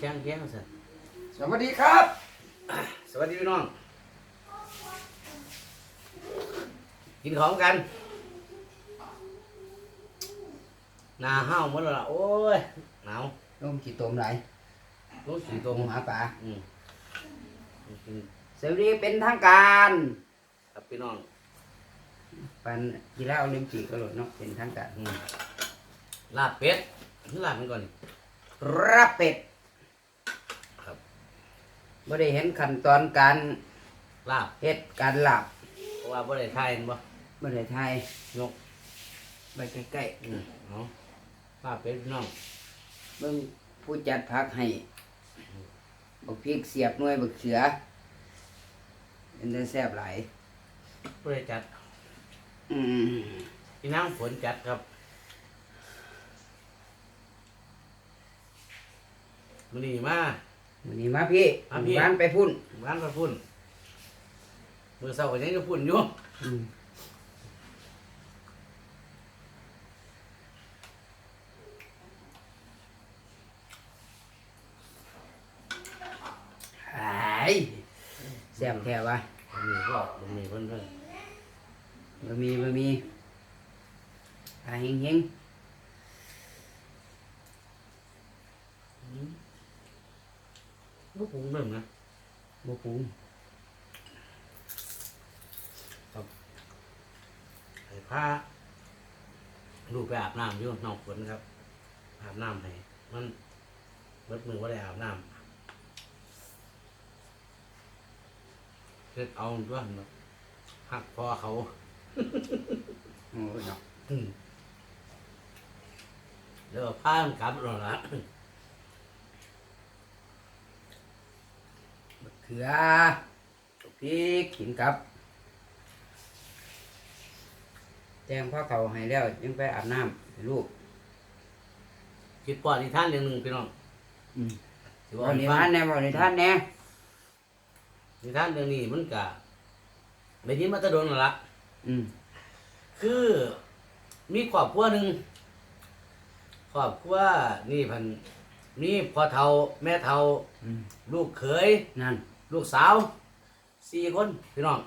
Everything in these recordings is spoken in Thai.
เชียงเชียงสิสวัสดีครับ สวัสดีพี่น้อง กินของกันหนาห้าวหมดแล้วล่ะโอ้ยหนาวลมกี่ตมไหลรู้สึกตตรงมหาป่าอืมกินสวัสดีเป็นทางการกับพี่น้องปันกีฬาโอลิมปิกก็หลดเนาะเป็นทางการอืมลาบเป็ดลาบมันก่อนนี่รับเป็ดครับ ไม่ได้เห็นขั้นตอนการลาบเฮ็ดการหลับเพราะว่าบ่ได้ทายเห็นบ่ไม่ได้ไทยยกไปใกล้อืมเอาลาบเป็ดพี่น้องๆเบิ่งผู้จัดพักให้บักพริกเสียบหน่วยบักเขือเป็นได้แซ่บหลายบ่ได้จัดอืมพี่น้ำฝนจัดครับมันนี่มา วันนี้มาพี่มาพี่ บ้านไปพุ่นร้านพระพุ่นมือเศร้าก็ยังจะพุ่นอยู่อืมหายแซ่บแท้วะมันมีก็มันมีเพิ่นเพิ่นบะหมี่บะหมี่หาเฮงเฮงลู กปรุงเริ่มนะๆบ่ปรุงให้ผ้าลูกไปอาบน้ำอยู่น้องฝนครับ อาบน้ำให้มันเบิดมือว่าได้อาบน้ำเฮ็ดเอาด้วยเนาะหักพอเขาโอ้ยเนาะอืมเดี๋ยวผ้ามันกลับแล้วละ บักเขือบักพริกกินกับ แจ้งพ่อเขาให้แล้วยังไปอาบน้ำให้ลูกคิดปอดอีกท่านอย่างหนึ่งพี่น้องอืมสิบ่ว่านิให้ฟัทางนแน่บ่นิทานแน่นิทานเรื่องนี้มันกะได้ยินมาแตะโดนแล้วละอืมคือมีครอบครัวหนึ่งครอบครัวนี่พันมีพ่อเฒ่าแม่เฒ่าอืมลูกเขยนั่น ลูกสาวสี่คนพี่น้อง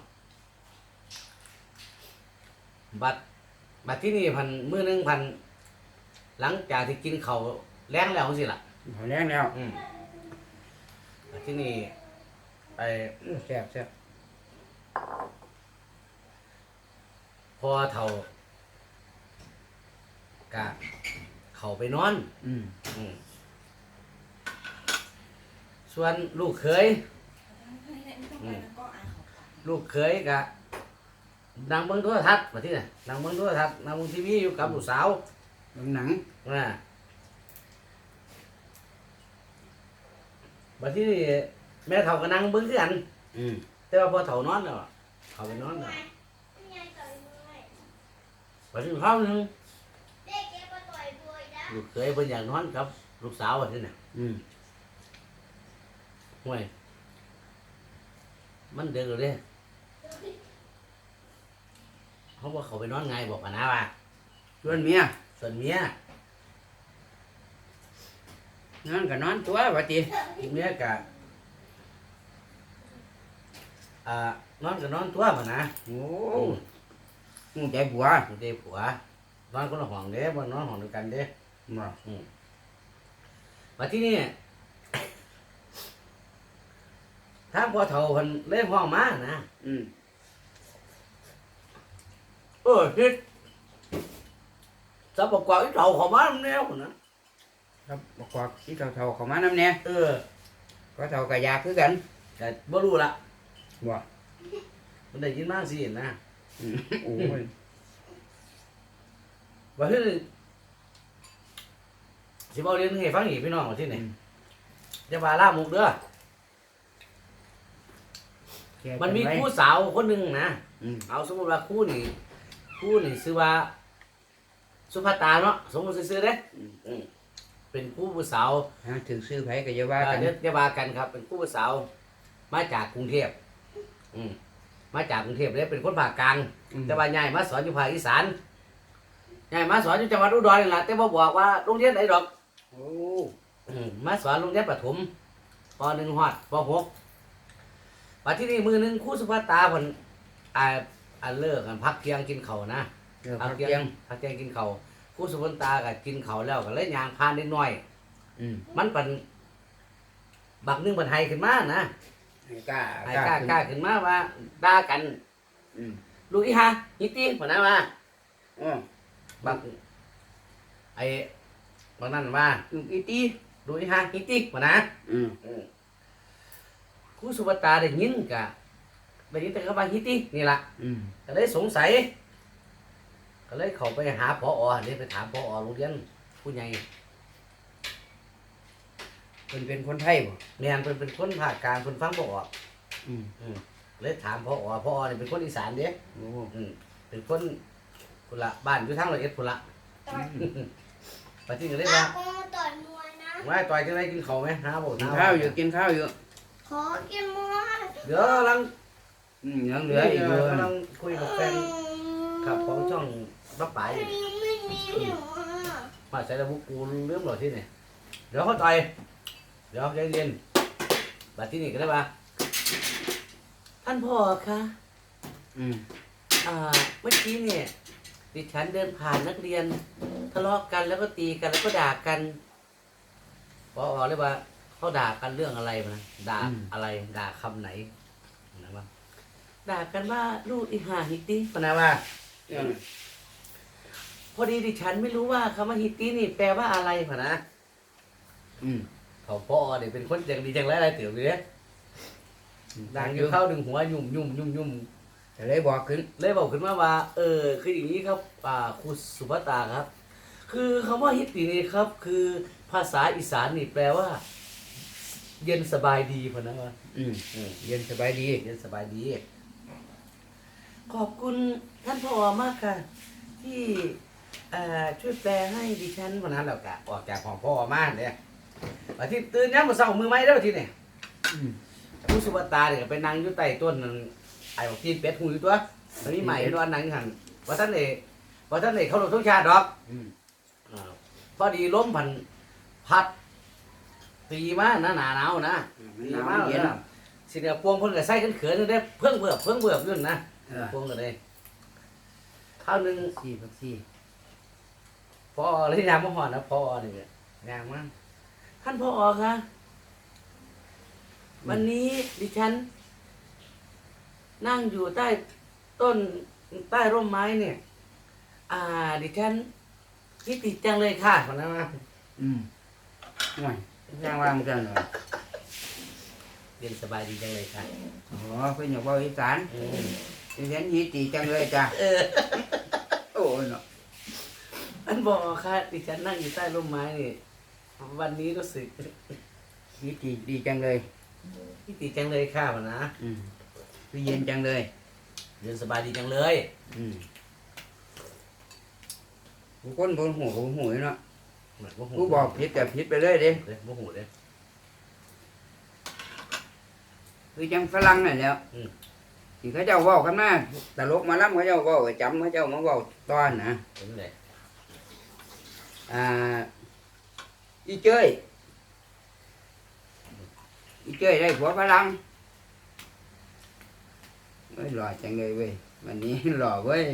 บัดบัดที่นี่พันมือหนึงพันหลังจากที่กินเขาวแรงแล้วสิล่ะ เขาแรงแล้วอืมบัดที่นี่ไอ้อื้อแซ่บแซ่บพ่อเฒ่ากะเขาไปนอน อืมอืมส่วนลูกเขย ลูกเขยกะนางเบิ่งโทรทัศน์มาที่น่ะนางเบิ่งโทรทัศน์นางเบิ่งทีวีอยู่กับลูกสาวเบิ่งหนังนะบัดที่นี่แม่เฒ่าก็นั่งเบิ่งคือกันอืมแต่ว่าพอเฒ่านอนแล้วอะเขาไปนอนแล้วบัดนี้ข้าวหนึงลูกเขยเพิ่นอยากนอนกับ ลูกสาวว่าที่น่ะอืมห่วย มันเดือดเลยเขาบอกเขาไปนอนไงบอกกันนะว่าชวนเมียส่วนเมียนอนก็นอนตัวว่าติเมียกะอ่านอนก็นอนตัวมันนะโอ้หูใจผัวมันเด้ผัวนอนคนละห้องเด้บ่นอนห้องเดียวกันเด้บ่มาที่นี่ ทางพ่อเฒ่าเพิ่นเล่ห้องมานะอืมเออคิดสับประกอบอีเฒ่าเข้ามาแนวพุ่นนะครับบอกว่าที่เท่าๆเขามานำแน่เออก็เท่าก็อยากคือกันแต่บ่รู้ละบ่มันได้ยินมาสินะอืมโอ้ยว่าเฮ้ยสิบอกเรื่องให้ฟังอีกพี่น้องว่าที่ไหนจะมาล่ามุกเด้อ แก่มันมีจังไรคู่สาวคนหนึ่งนะอืม เอาสมมติว่าคู่นี่คู่นี่ชื่อว่า สุภาตาเนาะสมมติซื้อๆเด้อืมอืมเป็นคู่ผู้สาวหาถือซื้อไผก็อย่าว่ากันเดี๋ยวจะว่ากันครับ เป็นคู่ผู้สาว มาจากกรุงเทพอืมมาจากกรุงเทพเลยเป็นคนภาคกลาง อืม แต่ว่าใหญ่มาสอนอยู่ภาคอีสานใหญ่มาสอนอยู่จังหวัดอุดรนี่แหละแต่บ่บอกว่าโรงเรียนไหนดอก โอ้อืมมาสอนโรงเรียนประถมปหนึ่งฮอดปหก ปัจที่นี่มือหนึ่งครู่สุภาตาเพิ่นอ่าอ่าเลิกกันพักเที่ยงกินข้าวนะเดี๋ยวพัพักกเที่เที่ยยงงพักเที่ยงกินข้าวครู่สุภาตาก็กินข้าวแล้วก็เลยย่างผ่านนิดหน่อย อืมมันเป็นบักหนึงเป็นไฮขึ้นมานะให้กล้าไฮกล้ากล้าขึ้นมาว่าด่ากัน อืมลูกอีฮะฮิตตี้พอนะว่า อ๋อบักไอ้บักนั่นว่าลูกอีตีลูกอีฮะฮิตตี้พอนะ อืม ครูสุภาตาได้ยินกะได้ยินแต่คำว่าฮิตตี้นี่ล่ะอืมก็เลยสงสัย ก็เลยเข้าไปหาพออเลยไปถามพออโรงเรียนผู้ใหญ่เพิ่นเป็นคนไทยบ่แม่นเพิ่นเป็นคนภาคกลางเพิ่นฟังบ่ออกอืมอืมเลยถามพออพออนี่เป็นคนอีสานเด้โอ้อืมเป็นคนพุ่นละบ้านอยู่ทางร้อยเอ็ดพุ่นละต่อยปฏิก็เลยอาว่าโกต่อยมวยนะว่าต่อยจังไดกินข้าวไหมหาบ่กินหข้าวอยู่กินข้าวอยู่ ขอกินมวยเดี๋ยวกำลังอืมยังเหลืออีกอยู่กำลังคุยกับแฟนขับของช่องป้าป๋าอยู่ไม่ไม่มีหิวอะมาใส่ระบุกูลืมหรอที่นี่เดี๋ยวเขาต่อยเดี๋ยวใจเย็นบัดที่นี่ก็ได้ปะท่านพ่อคะอืมอ่าเมื่อกี้เนี่ย ดิฉันเดินผ่านนักเรียน ทะเลาะกันแล้วก็ตีกันแล้วก็ด่ากันพอบอกเลยว่า เขาด่ากันเรื่องอะไรมานะด่าอะไรด่าคำไหนนะว่าด่ากันว่าลูกอีหาฮิตตี้ปะนะว่าอืมพอดีดิฉันไม่รู้ว่าคำว่าฮิตตี้นี่แปลว่าอะไรพะนะอืมเขาพ่อเนี่ยเป็นคนจังดีจังไรอะไรเตี๋ยวเลยดังอยู่เข้าดึงหัวยุ่มยุ่มยุ่มยุ่ม จะได้บอกขึ้น เลยบอกขึ้นมาว่า เออ คืออย่างนี้ครับ อ่าครูสุภาตาครับ คือคำว่าฮิตตี้นี่ครับ คือภาษาอีสานนี่แปลว่า เย็นสบายดีพะนะว่าอืมอืมเย็นสบายดี เย็นสบายดี ขอบคุณท่านพ่อมากค่ะ ที่อ่าช่วยแปลให้ดิฉันวันนั้นแล้วกะออกจากของพ่อมาเนี่ยอาทิตย์ตื่นย้ำมาเศร้ามือไม้แล้วทีเนี่ยอืมผู้สุภาตาเนี่ยก็ไปนั่งอยู่ใต้ต้นนั่นไอ้บอกจีนเป็ดหูอยู่ตัวมันมีใหม่ด้วยนั่งอยู่หันว่าท่านเอกว่าท่านเอกเขาลงทุกชาติดอกอืม อ่าพอดีล้มพันพัด ตีมาหนาหนาหนาวนะมันตีหนาวมามันเย็นแล้วสิเนี่ยพวงเพิ่นก็ใส่กันเขินอยู่ได้เพิ่งเบือบเพิ่งเบือบอยู่นะเออพวงก็ได้ข้าวหนึ่งซี่พักซี่พอเลยยามมาหอนนะพอนี่เนี่ยยางมากท่านพอคะวันนี้ดิฉัน นั่งอยู่ใต้ต้นใต้ร่มไม้เนี่ย อ่า ดิฉันคิดติดจังเลยค่ะคนนั้นมาอืมห่วย ย่างว่างกันเหรอเรียนสบายดีจังเลยค่ะอ๋อเพิ่นอยากเว้าอีสานอืมดิฉันยีตีจังเลยจ้ะเออโอ้ยเนาะอันบอกค่ะดิฉันนั่งอยู่ใต้ร่มไม้นี่วันนี้รู้สึกยีตีดีจังเลยคิดติดจังเลยค่ะคนนะอืมคือเย็นจังเลย เรียนสบายดีจังเลย อืมผู้คนบนหูของหูเนาะ เหมือนว่าหูผู้บอกผิดกับผิดไปเลยเด้เลยว่าหูเลย คือจังฝรั่งนั่นแหล้วอืม ที่เขาเจ้าเว้ากันมาตลกหมาล้ำเขาเจ้าเว้าก็จำเขาเจ้ามาเว้าตอนนะเป็นเลยอ่าอีเจ้ยอีเจ้ยได้ผัวฝรั่งเอ้ยหล่อจังเลยเว้ยวันนี้ หล่อเว้ย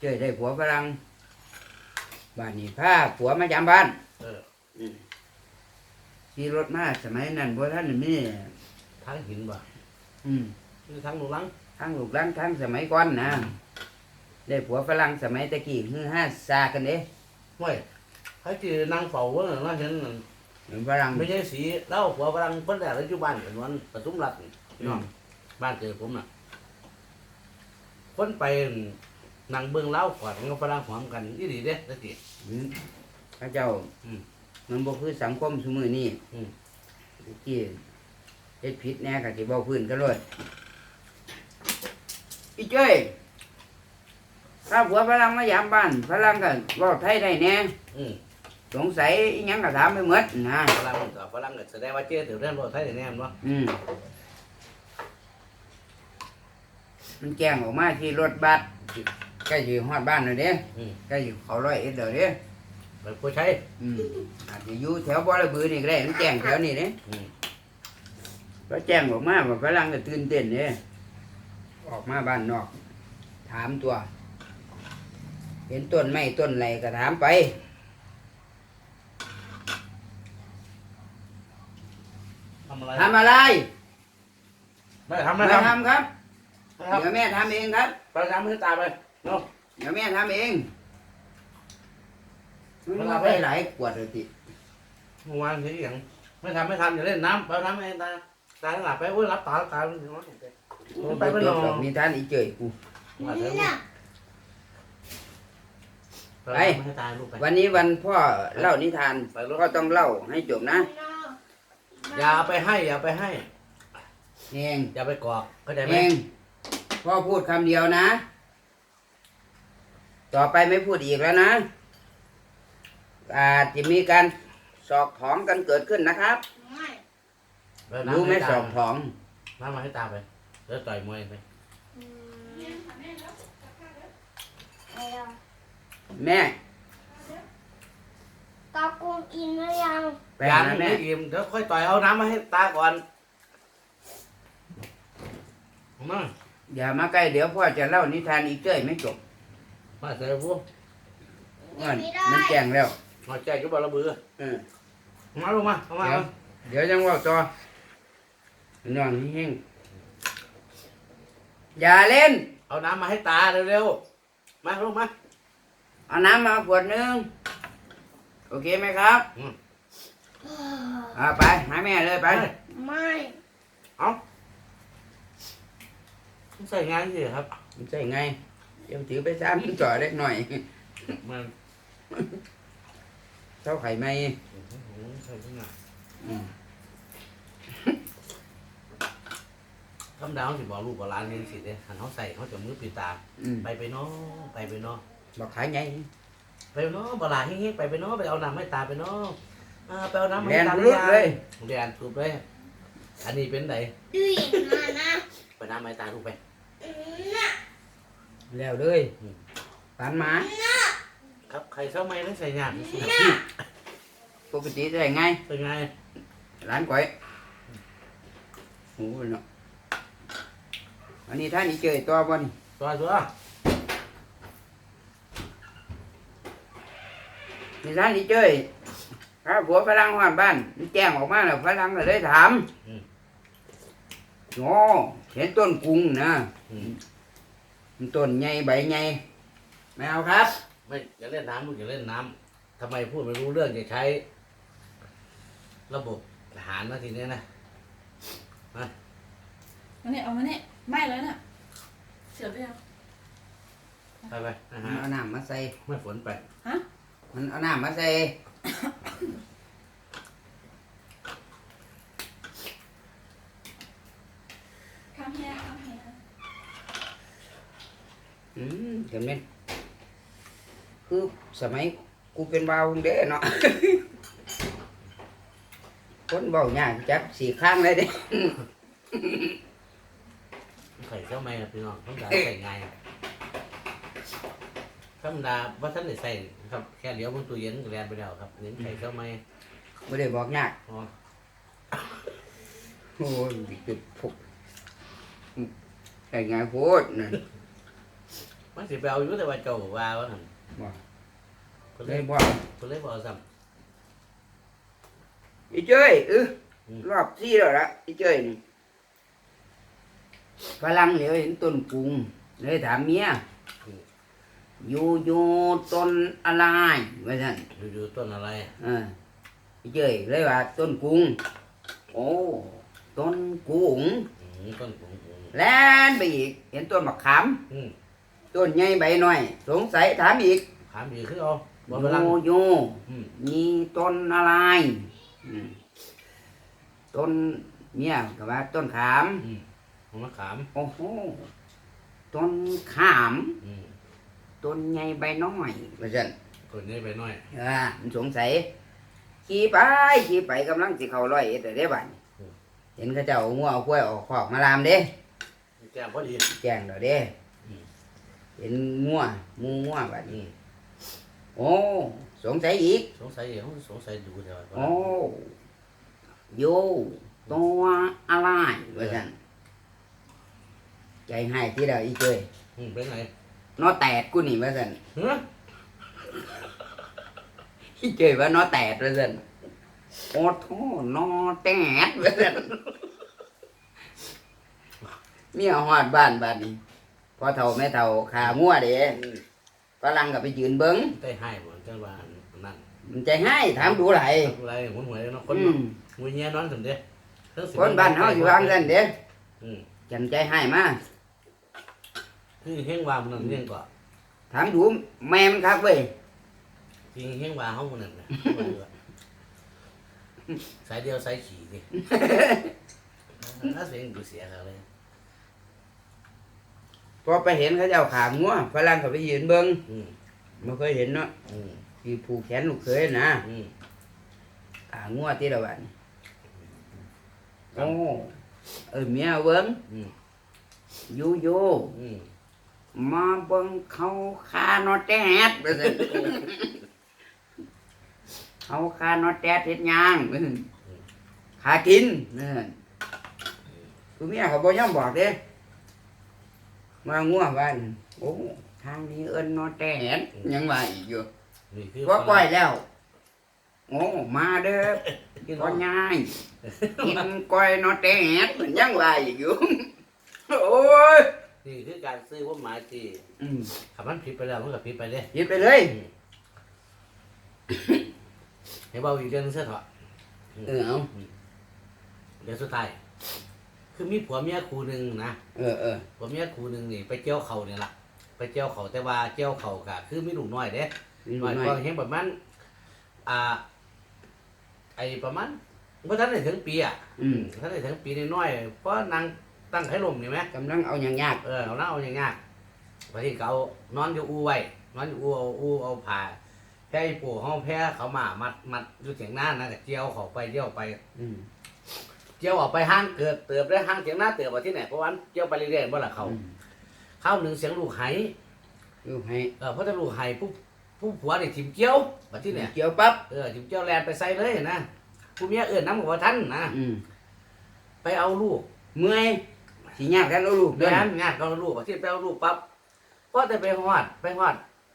เจ้ยได้ผัวฝรั่งบ้านนี้พาผัวมาจำบ้านเออขี่รถมาสมัยนั้นบ่ท่านมีทั้งหินบ่อืมคือทั้งหนูหลังทั้งลูกหลานทั้งสมัยก่อนนะได้ผัวฝรั่งสมัยตะกี้ฮือห้าซากันเด้เว้ยเขาจือนางเฝ้าเว่าน่ะเห็นนั่นเหมือนฝรั่งไม่ใช่สีเล่าผัวฝรั่งเพิ่นแต่ละอยู่บ้านเป็นวันปทุมรัฐนี่พี่น้องบ้านเกิดผมน่ะคนไป นั่งเบิ่งเล่ากอดกับฝรั่งหอมกันอีดีเด้ตะกี้ อืมพระเจ้าอืมมันบ่คือสังคมสมือนี้อืมตะกี้เฮ็ดผิดแน่ก็สิเว้าพื้นกันเลยอีเจ้ยถ้าผัวฝรั่งมายามบ้านฝรั่งก็เว้าไทยได้แน่อืมสงสัยอีหยังก็ถามไปหมดนะฝรั่งก็ฝรั่งก็แสดงว่าเจ้ถือเรื่องรถไทยแน่ๆมั้งอืมมันแจ้งออกมาที่รถบัส ใกล้สิฮอดบ้านแล้วเด้อืม ใกล้สิเขาร้อยเอ็ดแล้วเด้ไปผู้ใช้อืมอาจจะอยู่แถวบ่อระบือนี่ก็ได้มันแจ้งแถวนี้เนี่ยอืมก็แจ้งออกมาว่าฝรั่งก็ตื่นเต้นเนี่ยออกมาบ้านนอก ถามตัว เห็นต้นไม้ต้นไรก็ถามไป ทำอะไรทำอะไรไม่ทำไม่ไม่ทำทำครับ ไม่ทำเดี๋ยวแม่ทำเองครับ ไปทำให้ตาไป เนาะเดี๋ยวแม่ทำเองไม่มันทำไปหลายขวดเลยติเมื่อวานที่อย่างไม่ทำไม่ทำอย่าเล่นน้ำไปเอาน้ำให้ตาตาหลับไปโอ้ยรับตารับตาไปนอนไปไปไปไปนนออนนมีท่านอีเจยกูว่าเถอะเนี่ยไปไปให้ตาลูกไปวันนี้วันพ่อเล่านิทานไปลูกก็ต้องเล่าให้จบนะ อย่าเอาไปให้ อย่าไปให้เองอย่าไปกรอกเข้าใจไหมเองพ่อพูดคำเดียวนะ ต่อไปไม่พูดอีกแล้วนะอาจจะมีการสอกถองกันเกิดขึ้นนะครับไม่ไปเอาน้ำรู้ไหมให้สตาอกถองน้ำมาให้ตาไป แล้วต่อยมวยไปอืมไอ้เราแม่ ตากูกินหรือยังไปยาหาไม่แม่อิ่มเดี๋ยวค่อยต่อยเอาน้ำมาให้ตาก่อนมาอย่ามาใกล้เดี๋ยวพ่อจะเล่านิทานอีเจ้ยไม่จบ มาเสร็จพวกเงินไม่ได้มันแจ้งแล้วมาแจกจุบาระเบือเออ มาลงมาเอามาเดี๋ยวเดี๋ยวจังว่าต่อน้องนี่เฮงอย่าเล่น เอาน้ำมาให้ตาเร็วๆมาลงมา เอาน้ำมาขวดหนึง โอเคไหมครับอืม อ่าไปหาแม่เลยไป ไม่ใส่งานสิครับมันใช่ไง เดี๋ยวถือไปซ้ำจ่อเล็กหน่อยมันเท่าไข่ไหมใส่ที่ไหนอืมธรรมดาเขาสิบอกลูกกับหลานเรียนสิเด้หันเขาใส่เขาจะมือปิดตา อืมไปไปเนาะไปไปเนาะบอกขายไงไปเนาะบลาเฮ้ยๆไปไปเนาะไปเอาน้ำให้ตาไปเนาะอ่าไปเอาน้ำแรให้นตารุดเลยเรียนถูกเลยอันนี้เป็นไงดื้อมานะไปน้ำให้ตาลูกไปอืมน่ะ แล้วเลยอืมปานหมาครับใครเข้าไม่ได้ใส่ยากสิปกติได้ไงเป็นไงร้านก๋วยโอ้ยเนาะอันนี้ท่านอีเจยตัวบนตัวตัวนี่ท่านอีเจยถ้าผัวฝรั่งหวานบ้านมันแจ้งออกมาแล้วฝรั่งก็เลยถามโอ้เห็นต้นกุ้งนะอืมมัน ต้นใหญ่ใบใหญ่ไม่เอาครับ ไม่อย่าเล่นน้ำลูกอย่าเล่นน้ำทำไมพูดไม่รู้เรื่องจะใช้ ระบบทหารนะทีเนี้ยนะมาเนี่ยเอามาเนี่ยไม่แล้วน่ะเสียบไปยังไปไปนะมันฮะเอาน้ำมาใส่ไม่ฝนไป มันเอาน้ำมาใส่ ข้ามแห้ข้ามแห้ อืม เห็นไหมคือสมัยกูเป็นบ่าวเด้เนาะ คนเบาหยากจับสี่ข้างเลยเด้ ใส่เจ้าไม่นะพี่น้องธรรมดาใส่ไงายธรรมดาว่าท่านได้ใส่ครับแค่เลี้ยวบนตู้เย็นก็แลนไปแล้วครับเน้นใส่เจ้าไม่ไม่ได้บอกยาก อ๋อโอ้ยจุดพุกแต่ไงโพดนะ มันสิไปเอาอยู่แต่ว่าเจ้าบอกว่าว่าหั่นบอกคนเลเลยยบอกคนเลยบอกซ้อีเจ้ยเอออืมรอบที่แล้วละอีเจ้ยนี่พลังเหลียวเห็นต้นกรุงเลยถามเมียอยู่อยู่ต้นอะไรว่าสั่นำอยู่ๆต้นอะไรเอออีเจ้ยเลยว่าต้นกรุงโอ้ต้นกุงอืมต้นผงผงแล่นไปอีกเห็นต้นมะขามอืม ต้นใหญ่ใบน้อย สงสัยถามอีกถามดีขึ้นเอาโยบ่พลัง โยอืม มีต้นอะไรอืมต้นเนี่ยก็ว่า ต้นขาม อืมผมมะขามโอ้โห ต้นขาม อืมต้นใหญ่ใบน้อยว่าซั่นคนนี้ไปหน่อยอ่ามันสงสัยขี่ไปขี่ไปกำลังสิเข้าร้อยเอ็ดแล้วเด้บัดนี้เห็นเขาเจ้าเอางัวเอากล้วยออกคอกมาลามเด้แก้มพอดี แจ้งแล้วเด้อืม เห็นงัวหมูงัวบัดอืนี้มโอ้สงสัยอีก สงสัยเขาสงสัยดูเถอะโอ้โยตัวอะไรว่าซั่นใจให้ที่เราอีเจยอืมเป็นไงนอแตดกูนี่ว่าซั่นเฮ้ยอีเจยว่านอแตดว่าซั่นโอ้โทนอแตดว่าซั่นเมียฮอดบ้านบ้านนี้ พอเฒ่าแม่เฒ่าขางัวเด้ฝรั่งก็ไปยืนเบิ่งได้ให้บ่จังว่าอันนั่นมันใจให้ถามดูไหลายอะไรหุ่นหวยเนาะคนอืมมวยเงี้ยนอนสมเด้ทั้งสิคนบ้านเฮาสิวางซั่นเด้อืมจำใจให้มาคือเฮงว่ามันนั่นเรื่องก็ถามดูแม่มันครับเว้ยจริงเฮงว่าเฮามันนั่นน่ะสายเดียวสายขี่ดิน่าเสียงดูเสียเขาเลย พอไปเห็นเขาเจ้าขางัวฝรั่งก็ไปยืนเบิ่งอืมบ่เคยเห็นเนาะอืมที่ผูกแขนลูกเคยนะอืมขางัวที่ละวันโอ้เออเมียเบิ่งอืมอยู่อยู่อืมมาเบิ่งเขาคานอแตดว่าซั่นเขาคานอแตดเฮ็ดหยังขากินนั่นคือเมียเขาบ่ยอมบอกเด้ มางัวบ้านโอ้ทางนี้เอิ้นนอแตดยังว่าอีกอยู่นี่คือว่าปล่อยแล้วโอ้มาเด้อกินพ่อว่าใหญ่กินก้อยนอแตดเหมือนยังว่าอีกอยู่โอ้ยนี่คือการซื้อว่าหมายที่อืมขับมันผิดไปแล้วมันก็ผิดไปเลยหยิบไปเลย ให้เบาอีกเรื่องนึงเสียเถอะเออเอา เดี๋ยวสุดท้าย คือมีผัวเมียคู่หนึ่งนะเออเออผัวเมียคู่หนึ่งนี่ไปเจียวเขาเนี่ยล่ะไปเจียวเขาแต่ว่าเจียวเขากะคือมีลูกน้อยเด้นี่น้อยหน่ก็อยเห็นประมาณอ่า ไอประมาณเมื่อท่านได้ถึงปีอะอืมท่านได้ถึงปีน้อยๆเพราะนางตั้งไข่ลมนี่ไหม กำลังเอาอย่างยาก เออเอาหน้าเอาอย่างงากพอที่เขานอนอยู่อูไว้นอนอยู่อูเอาอูเอาผ้าแพ้ปู่ห้องแพ้เขามามัดมัดอยู่เสียงหน้านะแต่เจียวเขาไปเจียวไปอืม เจียวออกไปห้างเกิดเติบได้ห้างเสียงหน้าเติบว่าที่ไหนเพราะวันเจียวไปเรื่อยๆบ่ละเขาอืมเข้าหนึ่งเสียงลูกไหดูให้เออเพราะถ้าลูกไหผู้ผู้ผัวนี่ถิ่มเจียวว่าที่ไหนเกี่ยวปั๊บเออถิ่มเจียวแลนไปใส่เลยนะผู้เมียเอื่นน้ำกับว่าท่านนะอืมไปเอาลูกเมื่อยสิยากกันเอาลูกเดืเด้ออนงานก็เอาลูกว่าที่ไปเอาลูกปั๊บก็จะไปฮอดไปฮอด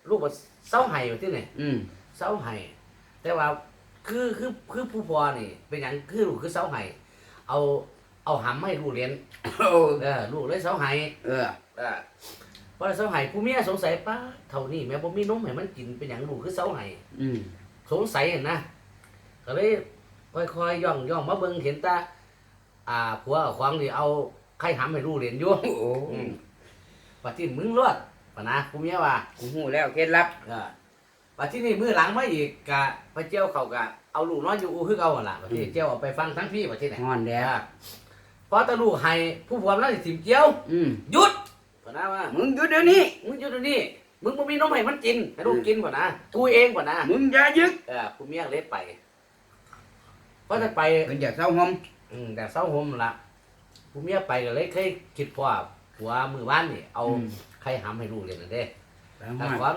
ลูกว่าเศร้าไห้ว่าที่ไหนอืมเสาไห้แต่ว่าคือคือคือผู้พอนี่ เป็นอย่างคือลูกคือเสาไห้ เอาเอาหำให้ลูกเรียนโอ้เออลูกเลยเสาไห้เออเออพอเสาไห้ผู้เมียสงสัยป้าเท่านี้แม่บ่มีนมให้มันกินเป็นอย่างลูกคือเสาไห้อืมสงสัยเห็นนะก็เลยค่อยๆย่องย่องมาเบิ่งเห็นตาอ่าผัวกับควางนี่เอาไข่หำให้ลูกเรียนอยู่โอ้อืมปฏิมึงรอดปะนะผู้เมียว่ากูฮู้แล้วเคล็ดลับเออปัจจุบันมือหลังมาอีกกะไปเจียวเขากะ เอาลูกน้อยอยู่อูคือเอาหั่นล่ะประเทศเจียวเอาไปฟังทั้งพี่ประเทศไหนฮ้อนแล้วพอตะลูกให้ผู้ผัวมันสิถิ่มเจียวอืมหยุดพ่นะว่ามึงหยุดเดี๋ยวนี้ มึงหยุดเดี๋ยวนี้มึงบ่มีนมให้มันกินให้ลูกกินพ่นะกูเองพ่นะมึงอย่ายึดเออผู้เมียเลยไปพอจะไปเพิ่นอยากเศร้าหอมอืมแต่เศร้าห่มล่ะผู้เมียไปก็เลยเคยคิดพ่อผัวมือบ้านนี่ เอาอืมไข่หำให้ลูกเรียนนั่นเด้เอาถ้ามาก่อน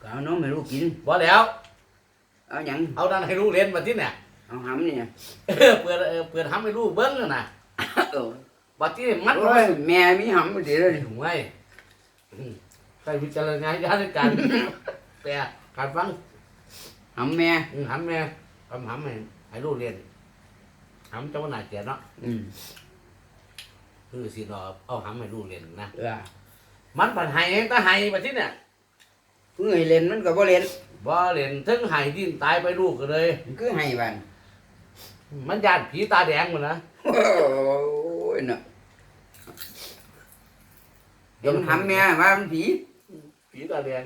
ก็เอานมให้ลูกกินบ่แล้ว เอาหยังเอาดันให้ลูกเรียนมาที่เนี่ยเอาหำนี่เออเปิดเออเปิดทำให้ลูกเบิ้งน่ะนะเออบัดที่มัดโอ้ยแม่มีหำบ่ดีเลยถุงไว้อืมใส่วิจารณญาณในการแต่การฟังหำแม่อืมหำแม่ทำหำให้ให้ลูกเรียนหำเจ้าหน้าเกียรติเนาะอืมคือสิรอเอาหำให้ลูกเรียนนะเออมันผันให้เองก็ให้บัดที่เนี่ยเพิ่งให้เล่นมันก็บ่เล่น บ่เรียนถึงให้ดิ้นตายไปลูกก็เลย มันคือให้บันมันญาติผีตาแดงหมดนะโอ้ยน่ะเห็นหำแม่ว่ามันผีผีตาแดง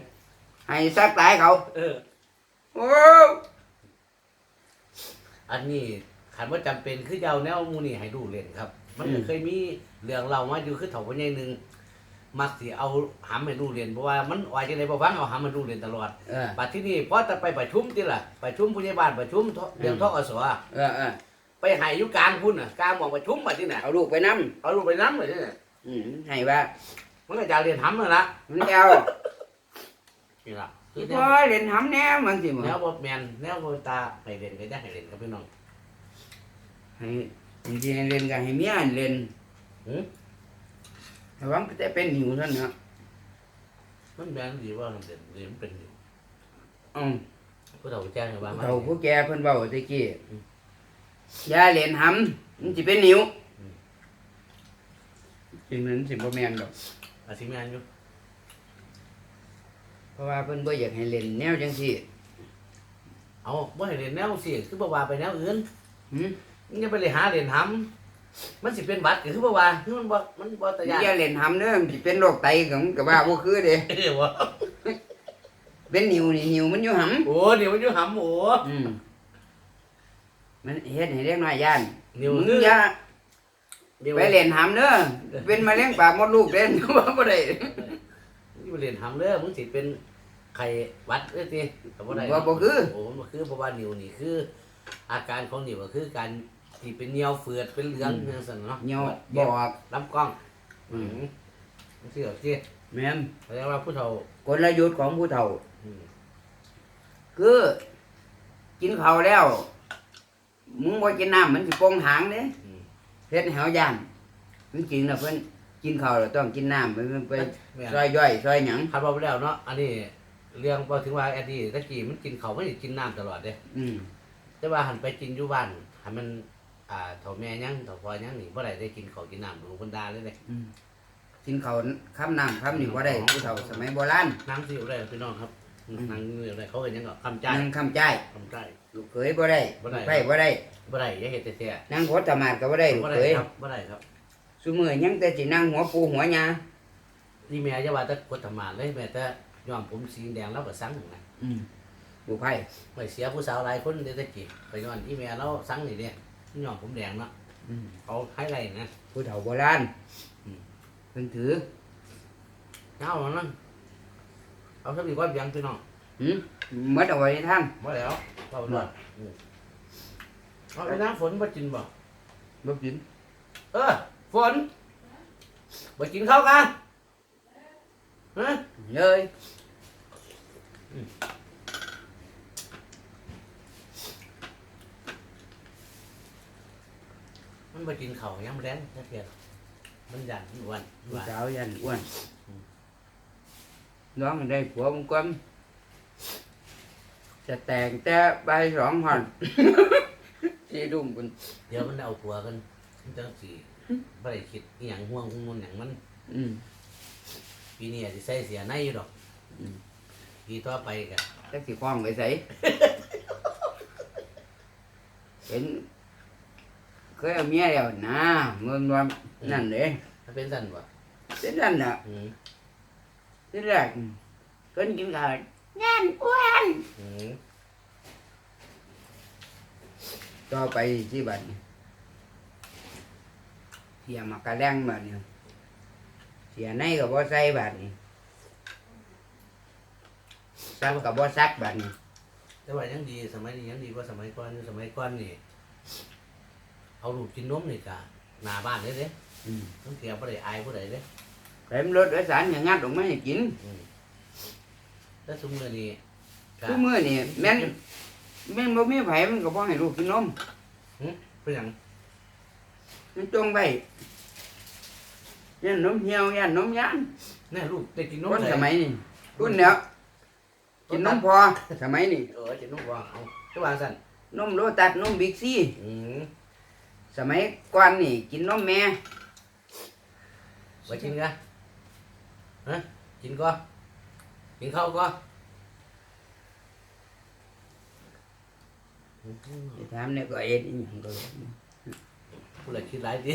ให้ซักตายเขา เออ โอ้อันนี้ขันว่าจำเป็นคือจะเอาแนวหมูนี่ให้ลูกเรียนครับ มันก็เคยมีเรื่องเรามาอยู่คือเถาคนใหญ่หนึ่ง มักสิเอาหำให้ลูกเรียนเพราะว่ามันอ่อยจังไดบ่ฟังเอาหำให้ลูกเรียนตลอดเออบัดที่นี่พอจะไปประชุมติล่ะประชุมผู้ใหญ่บ้านประชุมเรื่องทกสเออเออไปให้อยู่กลางพุ่นน่ะกลางหมองประชุมบัดที่น่ะเอาลูกไปนำเอาลูกไปนำเลยนี่น่ะอืมให้ว่ามันก็จะเรียนหำนั่นล่ะมันเอานี่ล่ะคือพแนอวเล่นหำแหน่มันสิบ่แนวบ่แมนแนวบ่ตาไปเล่นก็อยากให้เล่นกับพี่น้องให้จริงๆให้เล่นก็ให้เมียเล่นหือ ระวังจะเป็นหิวเท่านั้นนะมันแมนดีว่ามันเด่นดีมันเป็นอยู่อือผู้เฒ่าแจ้งให้ว่ามาเขาผู้แก่เพิ่นเว้าตะกี้อย่าเล่นหำมันสิเป็นหิวจริงนั้นสิบ่แม่นดอกอาสิแม่นอยู่เพราะว่าเพิ่นบ่อยากให้เล่นแนวจังซี่เอาบ่ให้เล่นแนวสิคือบ่ว่าไปแนวอื่นหืมมึงอย่าไปเลยหาเล่นหำ มันสิเป็นหวัดก็คือบ่ว่าคือมันบ่มันบ่ตะยานอย่าเล่นหำเด้อมันสิเป็นโรคไตก็มันก็ว่าบ่คือเด้เอ้ยบ่เป็นหิวนี่หิวมันอยู่หำโอ้เดี๋ยวมันอยู่หำโอ้อืมมันเฮ็ดให้เด็กน้อยย่านเดี๋ยวมึงคืออย่าเดี๋ยวไปเล่นหำเด้อเป็นมะเร็งปากมดลูกเด่นว่าบ่ได้มึงไปเล่นหำเด้อมึงสิเป็นไข้หวัดเด้อติก็บ่ได้ว่าบ่คือโอ้มันบ่คือเพราะว่านิ้วนี่คือ อาการของนิ้วก็คือการ ที่เป็นเหนียวเฟือดเป็นเหลืองจังซั่นเนาะเหนียวหวัดบเย็บอกลำกล้องอือืมมมันสิเอาสิแม่นแสดงว่าผู้เฒ่ากลยุทธ์ของผู้เฒ่า อืมคือกินข้าวแล้ว มึงบ่กินน้ำมันสิโป่งหางเด้อืมเฮ็ดให้เฮาย่านจริงๆน่ะเพิ่นกินข้าวแล้วต้องกินน้ำเพิ่นไปแม่น ซอยย่อยซอยหยังคันว่าไปแล้วเนาะ อันนี้เรื่องพอถึงว่าแอดดี้ตะกี้มันกินข้าวมันสิกินน้ำตลอดเด้อืมแต่ว่าหันไปกินอยู่บ้านหันมัน อ่าเฒ่าแม่ยังเฒ่าพ่อยังนี่บ่ได้ได้กินข้าวกินน้ำหลวงคนดาเลยเด้อืมกินข้าวคำน้ำคำนี่บ่ได้ผู้เฒ่าสมัยโบราณนั่งสิอยู่ได้พี่น้องครับอืมนั่งอยู่ได้เขาเห็นยังก็คำใจนั่งคำจ่ายคำใจ ลูกเขยบ่ได้บ่ได้ ลูกไผ่บ่ได้บ่ได้อย่าเฮ็ดแต่เสียนั่งโคตรมาดก็บ่ได้ลูกบ่เขได้ยครับบ่ได้ครับ ซุมื้อยังแต่สินั่งหัวปูหัวยานี่แม่อย่าว่าแต่กดธรรมาเลยแม่แต่ย้อมผมสีแดงแล้วก็สังนะอืมลูกไผ่ไปเสียผู้สาวหลายคนเด้ตะกี้ไปย้อนอีแม่เราสังนี่เนี่ย ย้อมผมแดงเนาะอืมเขาให้ไรนะผู้เฒ่าโบราณอืมเพิ่นถือเอาแล้วนั่นเอาสักดีกว่าเบียงพี่น้อง หื มหมดเอาไว้ในทางบ่แล้วบ่บ่ด้วยอืมเอาไปน้ำฝนบ่กินบ่บ่กินเออฝนบ่กินข้าวกันฮะเลยมันบ่กินข้าวยังบ่แรงแค่เพียงมันยันมันอ้วนผู้ว่าสาวยันอ้วนน้องได้ผัวมันกวมจะแต่งแต่ใบายสองหันที่ดุ่มคุณเดี๋ยวมันเอาผัวกันมันจังสิบ่ได้คิดอีหยังห่วงห่วงมันหยังมันอืม ปีนี้อาจสิใส่เสียในอยู่ดอกอืม ปีต่อไปก็จักสิคล้องไว้ใส่ เห็นเคยเอาเมียแล้วนะเมืองว่านั่นเลยถ้าเป็นสั่นบ่เป็นนั่นน่ะอืมที่แรกเพิ่นกินข้าวยันอ้วนอืมต่อไปที่บัดนี้เสียมากระแรงบัดนี้เสียในกับบ่ใส่บัดนี้ซักกับบ่ซักบัดนี้แต่ว่ายังดีสมัยนี้ยังดีกว่าสมัยก่อนอยู่สมัยก่อนนี่ เอาลูกกินนมนี่ก็หน้าบ้านเลยเด้อืมต้องเที่ยวบ่ได้อายผู้ใดเด้เต็มรถโดยสารอย่างงัดออกมาให้กินอืมแต่ซุมื้อนี้ก็ทุกมื้อนี่แม่นแม่นบ่มีไผมันก็บ่ให้ลูกกินนมเป็นหยังมันจงไว้ยันนมเหี่ยวยันนมยานแน่ลูกได้กินนมคนได้สมัยนี้รุ่นแล้วกินนมพอสมัยนี้เออกินนมบ่เอาคือว่าซั่นนมโลตัสนมบิ๊กซีอืม สมัยก่อนนี่กินนมแม่บ่กินกะฮะกินก่อนกินข้าวก่อนไปถามเนี่ยก็เอ็ดอีหยังก็ผู้ใดคิดหลายดิ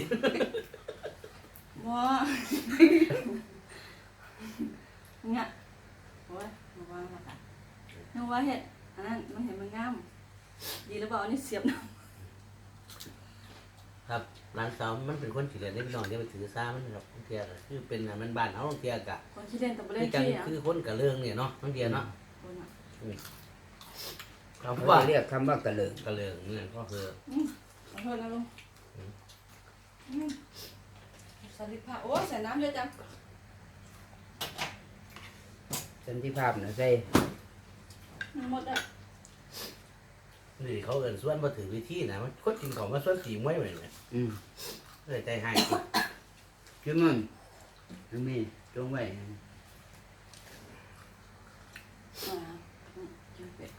ว้าเนี่ยโอ้ยมาว่ามาค่ะนึกว่าเห็ดอันนั้นมันเห็นมันงามดีหรือเปล่าอันนี้เสียบน้ ครับร้านสาวมันเป็นคนขี้เกียจเล่นน้องอย่าไปถือซ่ามันครับบางเทียก็คือเป็นอันมันบ้านเฮาบางเทียก็ำคนที่เล่นแต่ไม่คืเล่อนจังที่อะคือคนกับเรื่องเนี่ยเนาะบางเทียเนาะคนอะคำเขาว่าเรียกคำว่ากระเลิงกระเรื่องเนี่ยก็คือขอโทษนะลุงอืมสลิดผ้าโอ้ยใส่น้ำเยอะจังสันติภาพนะใส่หมดอะ นี่เขาเอินส่วนมาถือวิธีนะมันคนกินของมาส่วนสีมวยเหมือนกันอืมเลยใจหายคือมึงมันมีจงไว้อ่าอืมกินเป็ด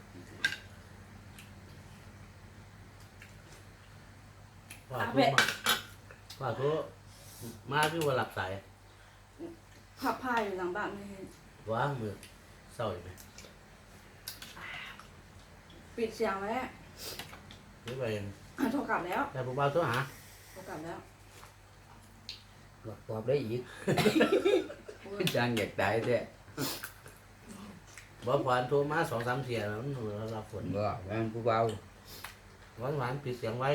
ว่าทุกมาว่าทุกมาคือว่าหลับสายผับผ้าอยู่หลังบ้านไม่เห็นว่ามือเศร้าอยู่ไหม ปิดเสียงไว้หรือไปอะโทรกลับแล้วแต่ผมเอาตัวหาโทรกลับแล้วตอบได้อีกโอ้ยจางอยากตายแท้บอกผ่านโทรมาสองสามเทียแล้วมันรับผลบ่ว่ามันผู้เบาหวานหวานๆปิดเสียงไว้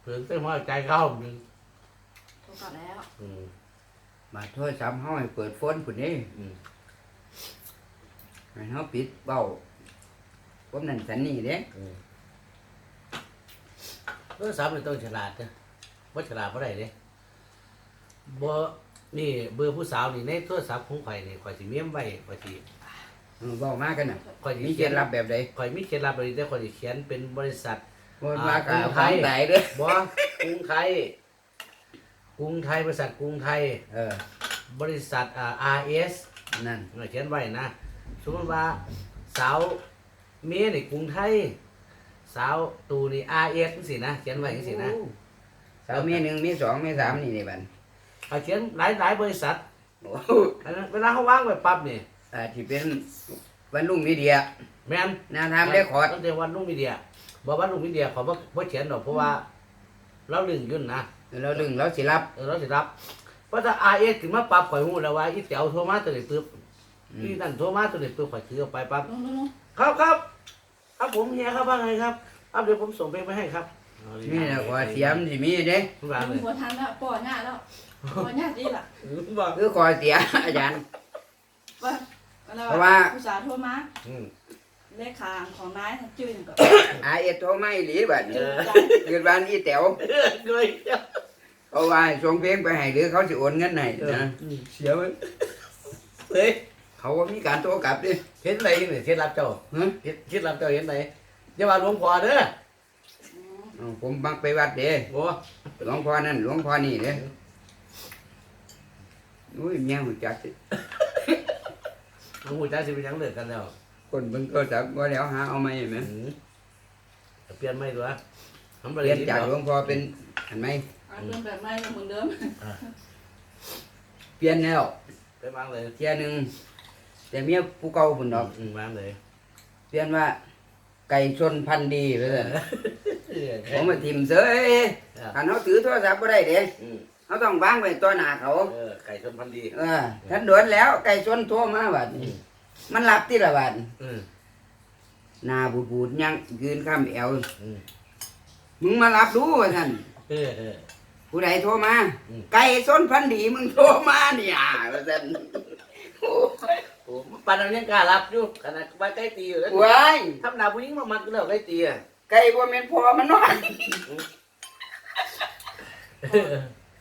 เผื่อเต้นหัวใจเข้าหนึ่งโทรกลับแล้ว อืมมาโทรศัพท์เฮาให้เปิดโฟนพุ่นนี่อืม ให้เฮาปิดเบ้าผมนั่นสันนี่เด้อืมโทรศัพท์มันต้องฉลาดนะว่าฉลาดเพราะอะไรเนี่ยบ่นี่เบอร์ผู้สาวนี่ในโทรศัพท์ของข่อยนี่ข่อยสิเมียมไว้ข่อยสิเออเว้ามากันน่ะข่อยสิมีเคเขีล็ยดนลับแบบใดข่อยมีเคล็ดลับเลยแต่ข่อยสิเขียนเป็นบริษัทบ่ว่ากะอ่าของตายเด้อบ่กรุงไทยกรุงไทยบริษัทกรุงไทย เออ บริษัทอ่า RS นั่นเขียนไว้นะ สมมติว่าสาวเมียนี่กรุงไทย สาวตูนี่ RS จังซี่นะเขียนไว้จังซี่นะโอ้สาวมีหนึ่งมีสองมีสามนี่นี่บัดเขาเขียนหลายหลายบริษัทโอ้อันนั้นเวลาเขาวางไว้ปั๊บนี่อาจสิเป็นวันลุงมีเดียแม่นแนวทางเรคคอร์ดตั้งแต่วันลุงมีเดียบอกว่าลุงมีเดียเขาบ่บ่เขียนดอกเพราะว่า เราลึงยุ่นนะเราดึงเราสิรับเออเราสิรับเพราะถ้า RS ถึงมาปรับข่อยฮู้แล้วว่าอีเตียวโทรมาตัวนี้ปึ๊บ อือีมนั่นโทรมาตัวนี้ปึ๊บข่อยถือออกไปปั๊บลุงลุงลุงครับครับครับผมเฮียครับว่าไงครับครับเดี๋ยวผมส่งเพลงไปให้ครับนี่แหละว่าเสียมสิมีเด้คุณวางเลลุงยหัวทันแล้วปอดหน้าแล้วปอดหน้าดีล่ะบอกคือคอเสียอาจารย์ว่าเวลาเพราะว่าผู้สาวโทรมาอืมเลขขาของนายจื้อหนึ่งก็อาเอโทรมาอีหลีบัดนี้เออเกิดบ้านอีแต๋วเลยเพราะว่าส่งเพลงไปให้หรือเขาสิโอนเงินให้นะเสียมันเฮ้ย เขาก็มีการโทรกลับดิเห็นอะไรเนี่ยเคล็ดลับเจ้าฮะเคล็ดเคล็ดลับเจ้าเห็นไหนอย่าว่าหลวงพ่อเด้อเอาผมมักไปวัดเด้โอ้หลวงพ่อนั่นหลวงพ่อนี่เด้อุ้ยแม่หูจักสิหลวงปู่จ้าสิเป็นหยังเลิกกันแล้วคนเบิ่งโทรศัพท์ว่าแล้วหาเอาไหมแม่อืมเปลี่ยนไม่ตัวทำเปลี่ยนจากหลวงพ่อเป็นอันไหมอันเดิมแบบไม่เหมือนเดิม เปลี่ยนแล้วไปวางเลย เที่ยหนึง แต่เมียผู้เก่าพุ่นดอกอืมวางเลยเปลี่ยนว่า ไก่ชนพันธุ์ดีไปเลยเออผมมาทิมเสยเออถ้าเขาถือโทรศัพท์ก็ได้เด้อืมเขาต้องวางไว้ตัวหน้าเขา เออไก่ชนพันธุ์ดีเออท่านโดนแล้วไก่ชนโทรมาบัดนี้มันหลับที่ละบัดอืมหน้าบูดบูดๆยังยืนข้ามแอว อืมมึงมารับดูว่าท่านเออเออ ผู้ใดโทรมา อืม ไก่ชนพันธุ์ดีมึงโทรมาเนี่ยว่าท่านโอ้ย โอ้ปันเรายังกล้ารับอยู่ขนาดไปใกล้ตีอยู่แล้วว้ายทำหนาผู้หญิงมามักแล้วใกล้ตีอะไก่บ่แม่นพอมันนอน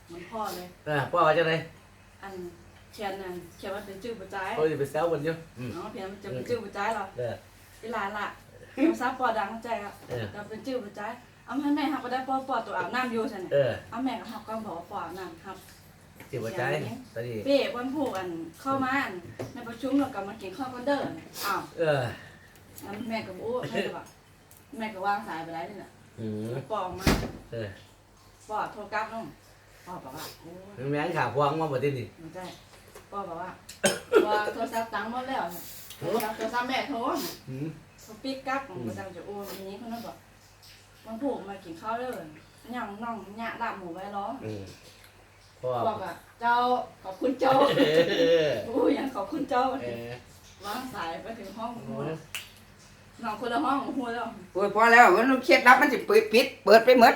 เหมือนพ่อเลยเออพ่อว่าจะไงอันเขียนนั่นเขียนว่าเป็นจื้อประจายเขาจะไปแซวมันอยู่อืมเนาะเพียงมันจะเป็นจื้อประจายหรอเอออีหลานล่ะภาษาปอดังเข้าใจอะเออเราเป็นจื้อประจายเอาให้แม่หักก็ได้ปอปอตัวอาบน้ำอยู่ฉันเออเอาแม่ก็หักก็บอกว่าปออาบน้ำครับ จิบหัวใจตอนนี้เป้วันผูกอันเข้ามาอันในประชุมเรากลับมากินข้าวกันเด้ออ้าวเออแล้วแม่ก็บอกโอ้แม่ก็บอกแม่ก็วางสายไปแล้วนี่แหละอืมปอออกมาเออปอโทรกลับน้องปอบอกว่าโอ้ยแม่งขาพวงมาบ่ได้นี่ไม่ใช่ปอบอกว่าว่าโทรศัพท์ตังค์หมดแล้วเนี่ยโทรศัพท์โทรศัพท์แม่โทรอืมเขาปิกกลับผมก็จำจะโอ้วันนี้คนนั้นบอกวันผูกมากินข้าวเลยย่างน้องย่าลาบหมูไว้ล้ออืม พ่อบอกอะเจ้าขอบคุณเจ้าเอออู้ยังขอบคุณเจ้าเออวางสายไปถึงห้องน้องคนละห้องหัวแล้ว โอ้ยพอแล้วมันเคล็ดลับมันสิเปิดปิดเปิดไปหมด